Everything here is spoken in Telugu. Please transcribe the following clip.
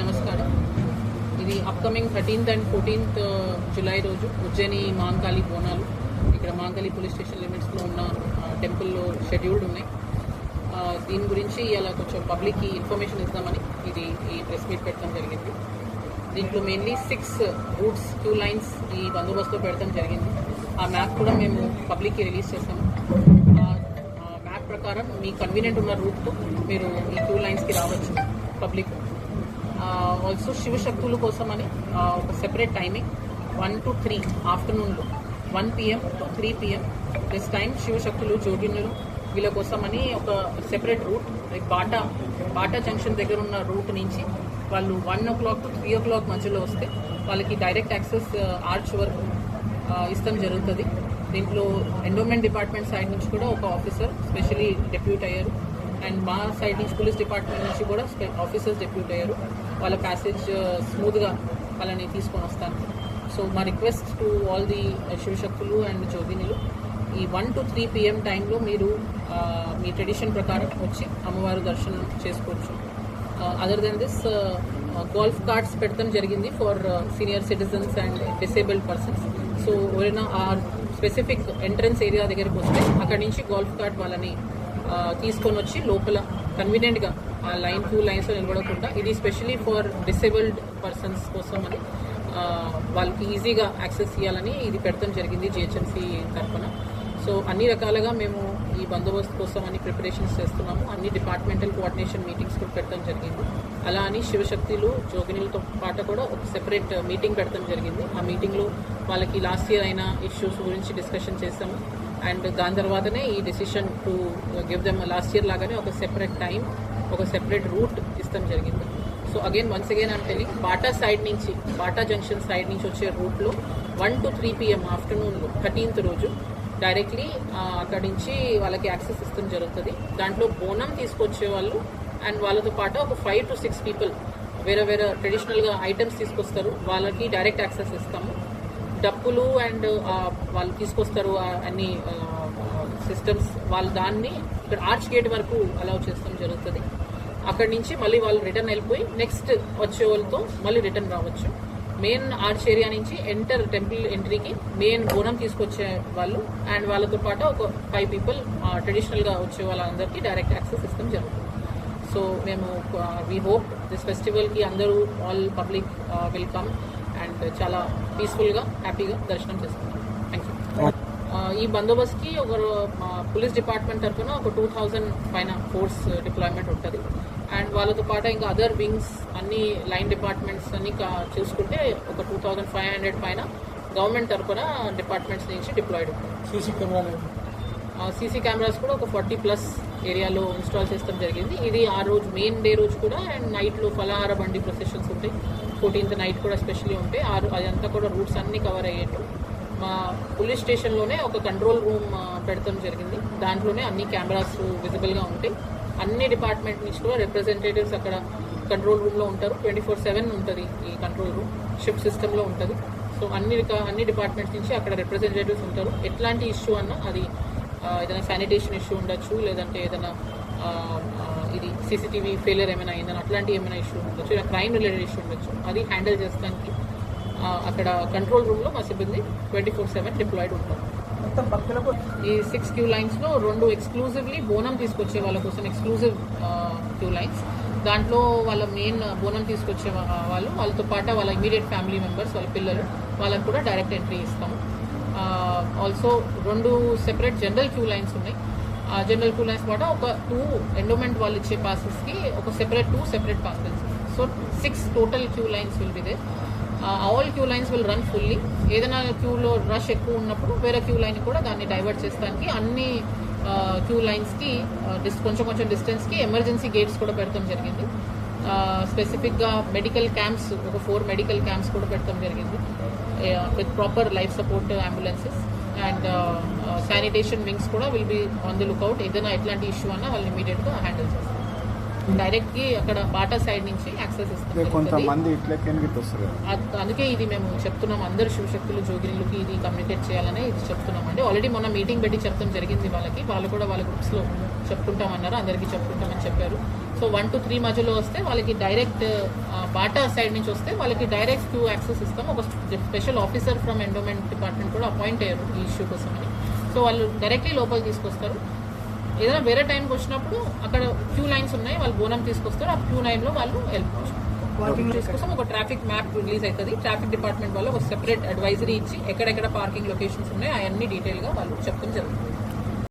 నమస్కారం. ఇది upcoming thirteenth and fourteenth July రోజు ఉజ్జయిని మాంకాళి బోనాలు. ఇక్కడ మాంకాళి పోలీస్ స్టేషన్ లిమిట్స్లో ఉన్న టెంపుల్లో షెడ్యూల్డ్ ఉన్నాయి. దీని గురించి ఇలా కొంచెం పబ్లిక్కి ఇన్ఫర్మేషన్ ఇద్దామని ఇది ఈ ప్రెస్ మీట్ పెట్టడం జరిగింది. దీంట్లో mainly six routes queue lines ఈ బందోబస్తులో పెట్టడం జరిగింది. ఆ మ్యాప్ కూడా మేము పబ్లిక్కి రిలీజ్ చేస్తాము. ప్రకారం మీ కన్వీనియంట్ ఉన్న రూట్తో మీరు ఈ టూ లైన్స్కి రావచ్చు పబ్లిక్ ఆల్సో శివశక్తుల కోసమని ఒక separate timing one two three ఆఫ్టర్నూన్లో one PM three PM this time శివశక్తులు జ్యోతినులు వీళ్ళ కోసమని ఒక separate route like Bata Bata junction దగ్గర ఉన్న రూట్ నుంచి వాళ్ళు one o'clock two three o'clock మధ్యలో వస్తే వాళ్ళకి డైరెక్ట్ యాక్సెస్ ఆర్చ్ వరకు ఇష్టం జరుగుతుంది. దీంట్లో ఎండోమెంట్ డిపార్ట్మెంట్ సైడ్ నుంచి కూడా ఒక ఆఫీసర్ స్పెషలీ డెప్యూట్ అయ్యారు. అండ్ మా సైడ్ నుంచి పోలీస్ డిపార్ట్మెంట్ నుంచి కూడా ఆఫీసర్స్ డెప్యూట్ అయ్యారు. వాళ్ళ ప్యాసేజ్ స్మూత్గా వాళ్ళని తీసుకొని వస్తాను. సో మా రిక్వెస్ట్ టు ఆల్ ది శివశక్తులు అండ్ జ్యోతినిలు ఈ వన్ టు త్రీ పిఎం టైంలో మీరు మీ ట్రెడిషన్ ప్రకారం వచ్చి అమ్మవారు దర్శనం చేసుకోవచ్చు. Other than this golf cards పెట్టడం జరిగింది for senior citizens and disabled persons so ఎవరైనా ఆ స్పెసిఫిక్ ఎంట్రన్స్ ఏరియా దగ్గరికి వస్తే అక్కడి నుంచి గోల్ఫ్ కార్ట్ వాళ్ళని తీసుకొని వచ్చి లోపల కన్వీనియంట్గా ఆ లైన్ టూ లైన్స్లో నిలబడకుండా ఇది స్పెషలీ ఫర్ డిసేబుల్డ్ పర్సన్స్ కోసం అని వాళ్ళకి ఈజీగా యాక్సెస్ చేయాలని ఇది పెడతాం జరిగింది జిహెచ్ఎంసీ తరఫున. సో అన్ని రకాలుగా మేము ఈ బందోబస్తు కోసం అన్ని ప్రిపరేషన్స్ చేస్తున్నాము. అన్ని డిపార్ట్మెంటల్ కోఆర్డినేషన్ మీటింగ్స్ కూడా పెట్టడం జరిగింది. అలా అని శివశక్తులు జోగినీలతో పాటు కూడా ఒక సెపరేట్ మీటింగ్ పెట్టడం జరిగింది. ఆ మీటింగ్లో వాళ్ళకి లాస్ట్ ఇయర్ అయిన ఇష్యూస్ గురించి డిస్కషన్ చేసాము అండ్ దాని తర్వాతనే ఈ decision to give them last year లాగానే ఒక సెపరేట్ టైం ఒక సెపరేట్ రూట్ ఇస్తాం జరిగింది. సో అగైన్ వన్స్ అగైన్ అంటే బాటా సైడ్ నుంచి బాటా జంక్షన్ సైడ్ నుంచి వచ్చే రూట్లో వన్ టు త్రీ పిఎం ఆఫ్టర్నూన్లో థర్టీన్త్ రోజు డైరెక్ట్లీ అక్కడి నుంచి వాళ్ళకి యాక్సెస్ ఇస్తాం జరుగుతుంది. దాంట్లో బోనం తీసుకొచ్చే వాళ్ళు అండ్ వాళ్ళతో పాటు ఒక ఫైవ్ టు సిక్స్ పీపుల్ వేరే వేరే ట్రెడిషనల్గా ఐటమ్స్ తీసుకొస్తారు. వాళ్ళకి డైరెక్ట్ యాక్సెస్ ఇస్తాము. డప్పులు అండ్ వాళ్ళు తీసుకొస్తారు అన్ని సిస్టమ్స్ వాళ్ళు దాన్ని ఇక్కడ ఆర్చ్ గేట్ వరకు అలౌ చేస్తాం జరుగుతుంది. అక్కడి నుంచి మళ్ళీ వాళ్ళు రిటర్న్ వెళ్ళిపోయి నెక్స్ట్ వచ్చే వాళ్ళతో మళ్ళీ రిటర్న్ రావచ్చు. మెయిన్ ఆర్చ్ ఏరియా నుంచి ఎంటర్ టెంపుల్ ఎంట్రీకి మెయిన్ బోనం తీసుకొచ్చే వాళ్ళు. అండ్ వాళ్ళతో పాటు ఒక ఫైవ్ పీపుల్ ట్రెడిషనల్గా వచ్చే వాళ్ళందరికీ డైరెక్ట్ యాక్సెస్ ఇస్తాం జరుగుతుంది. సో మేము వీ హోప్ దిస్ ఫెస్టివల్కి అందరూ all public will come and చాలా పీస్ఫుల్గా హ్యాపీగా దర్శనం చేసుకుంటాం. థ్యాంక్ యూ ఈ బందోబస్తుకి ఒక పోలీస్ డిపార్ట్మెంట్ తరఫున ఒక టూ థౌజండ్ పైన ఫోర్స్ డిప్లాయ్మెంట్ ఉంటుంది. అండ్ వాళ్ళతో పాటు ఇంకా అదర్ వింగ్స్ అన్ని లైన్ డిపార్ట్మెంట్స్ అన్ని చూసుకుంటే ఒక టూ థౌజండ్ ఫైవ్ హండ్రెడ్ పైన గవర్నమెంట్ తరఫున డిపార్ట్మెంట్స్ నుంచి డిప్లాయిడ్ సీసీ కెమెరాలు సీసీ కెమెరాస్ కూడా ఒక ఫార్టీ ప్లస్ ఏరియాలో ఇన్స్టాల్ చేస్తాం జరిగింది. ఇది ఆ రోజు మెయిన్ డే రోజు కూడా అండ్ నైట్లో ఫలహార బండి ప్రొసెషన్స్ ఉంటాయి. ఫోర్టీన్త్ నైట్ కూడా స్పెషల్లీ ఉంటాయి. ఆ అదంతా కూడా రూట్స్ అన్ని కవర్ అయ్యేట్టు. మా పోలీస్ స్టేషన్లోనే ఒక కంట్రోల్ రూమ్ పెడతాం జరిగింది. దాంట్లోనే అన్ని కెమెరాస్ విజిబుల్గా ఉంటాయి. అన్ని డిపార్ట్మెంట్ నుంచి కూడా రిప్రజెంటేటివ్స్ అక్కడ కంట్రోల్ రూమ్లో ఉంటారు. ట్వంటీ ఫోర్ సెవెన్ ఉంటుంది ఈ కంట్రోల్ రూమ్ షిఫ్ట్ సిస్టంలో ఉంటుంది. సో అన్ని అన్ని డిపార్ట్మెంట్స్ నుంచి అక్కడ రిప్రజెంటేటివ్స్ ఉంటారు. ఎట్లాంటి ఇష్యూ అన్నా అది ఏదైనా శానిటేషన్ ఇష్యూ ఉండొచ్చు లేదంటే ఏదైనా ఇది సీసీటీవీ ఫెయిలియర్ ఏమైనా అయిందని అట్లాంటి ఏమైనా ఇష్యూ ఉండొచ్చు లేదా క్రైమ్ రిలేటెడ్ ఇష్యూ ఉండొచ్చు అది హ్యాండిల్ చేస్తానికి అక్కడ కంట్రోల్ రూమ్లో మా సిబ్బంది ట్వంటీ ఫోర్ సెవెన్ డిప్లాయిడ్ ఉంటారు. మొత్తం భక్తులకు ఈ సిక్స్ క్యూ లైన్స్లో రెండు ఎక్స్క్లూజివ్లీ బోనం తీసుకొచ్చే వాళ్ళ కోసం ఎక్స్క్లూజివ్ క్యూ లైన్స్ దాంట్లో వాళ్ళ మెయిన్ బోనం తీసుకొచ్చే వాళ్ళు వాళ్ళతో పాటు వాళ్ళ ఇమీడియట్ ఫ్యామిలీ మెంబర్స్ వాళ్ళ పిల్లలు వాళ్ళకు కూడా డైరెక్ట్ ఎంట్రీ ఇస్తాము. ఆల్సో రెండు సెపరేట్ జనరల్ క్యూ లైన్స్ ఉన్నాయి. ఆ జనరల్ క్యూ లైన్స్ కూడా ఒక టూ ఎండోమెంట్ వాళ్ళు ఇచ్చే పాసెస్కి ఒక separate two separate passes so six total queue lines will be they all queue lines will run fully ఏదైనా క్యూలో రష్ ఎక్కువ ఉన్నప్పుడు వేరే క్యూ లైన్ కూడా దాన్ని డైవర్ట్ చేస్తానికి అన్ని క్యూ లైన్స్కి డిస్ కొంచెం కొంచెం డిస్టెన్స్కి ఎమర్జెన్సీ గేట్స్ కూడా పెడతాం జరిగింది. స్పెసిఫిక్గా మెడికల్ క్యాంప్స్ ఒక ఫోర్ మెడికల్ క్యాంప్స్ కూడా పెట్టడం జరిగింది. With proper life support ambulances and sanitation wings కూడా will be on the lookout ఏదైనా ఎట్లాంటి ఇష్యూ అన్నా వాళ్ళు ఇమీడియట్గా హ్యాండిల్ చేస్తారు డైరెక్ట్కి అక్కడ బాటా సైడ్ నుంచి యాక్సెస్. కొంతమంది అందుకే ఇది మేము చెప్తున్నాం అందరు శివశక్తులు జోగినులకి ఇది కమ్యూనికేట్ చేయాలని ఇది చెప్తున్నామండి. ఆల్రెడీ మొన్న మీటింగ్ పెట్టి చెప్పడం జరిగింది వాళ్ళకి. వాళ్ళు కూడా వాళ్ళ గ్రూప్స్లో చెప్పుకుంటామన్నారు అందరికీ చెప్పుకుంటామని చెప్పారు. సో వన్ టు త్రీ మధ్యలో వస్తే వాళ్ళకి డైరెక్ట్ బాటా సైడ్ నుంచి వస్తే వాళ్ళకి డైరెక్ట్ క్యూ యాక్సెస్ ఇస్తాం. ఒక special officer from endowment department కూడా అపాయింట్ అయ్యారు ఈ ఇష్యూ కోసం అని సో వాళ్ళు డైరెక్ట్లీ లోపలికి తీసుకొస్తారు. ఏదైనా వేరే టైంకి వచ్చినప్పుడు అక్కడ క్యూ లైన్స్ ఉన్నాయి వాళ్ళు బోనం తీసుకొస్తారు ఆ క్యూ లైన్లో వాళ్ళు వెళ్ళిపోవచ్చు పార్కింగ్ కోసం ఒక ట్రాఫిక్ మ్యాప్ రిలీజ్ అవుతుంది. ట్రాఫిక్ డిపార్ట్మెంట్ వాళ్ళు ఒక సెపరేట్ అడ్వైజరీ ఇచ్చి ఎక్కడెక్కడ పార్కింగ్ లొకేషన్స్ ఉన్నాయో అవన్నీ డీటెయిల్గా వాళ్ళు చెప్పడం జరుగుతుంది.